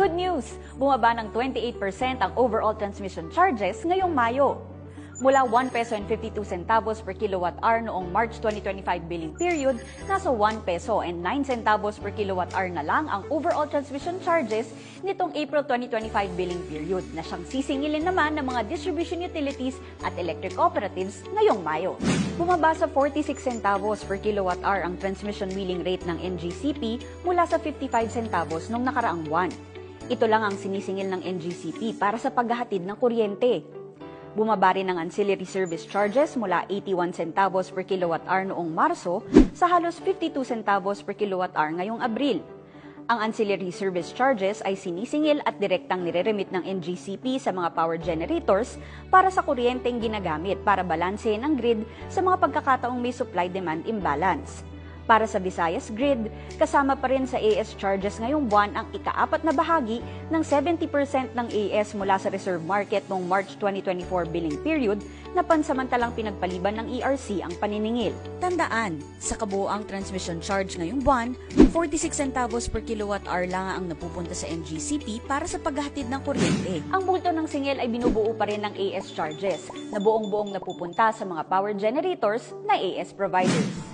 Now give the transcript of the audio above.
Good news! Bumaba ng 28% ang overall transmission charges ngayong Mayo. Mula 1 peso and 52 centavos per kilowatt hour noong March 2025 billing period, nasa 1 peso and 9 centavos per kilowatt hour na lang ang overall transmission charges nitong April 2025 billing period na siyang sisingilin naman ng mga distribution utilities at electric cooperatives ngayong Mayo. Bumaba sa 46 centavos per kilowatt hour ang transmission wheeling rate ng NGCP mula sa 55 centavos noong nakaraang buwan. Ito lang ang sinisingil ng NGCP para sa paghahatid ng kuryente. Bumaba rin ang ancillary service charges mula 81 centavos per kilowatt hour noong Marso sa halos 52 centavos per kilowatt hour ngayong Abril. Ang ancillary service charges ay sinisingil at direktang nireremit ng NGCP sa mga power generators para sa kuryenteng ginagamit para balansehin ang grid sa mga pagkakataong may supply-demand imbalance. Para sa Visayas Grid, kasama pa rin sa AS charges ngayong buwan ang ikaapat na bahagi ng 70% ng AS mula sa reserve market noong March 2024 billing period na pansamantalang pinagpaliban ng ERC ang paniningil. Tandaan, sa kabuoang transmission charge ngayong buwan, 46 centavos per kilowatt hour lang ang napupunta sa NGCP para sa paghahatid ng kuryente. Ang bulto ng singil ay binubuo pa rin ng AS charges na buong-buong napupunta sa mga power generators na AS providers.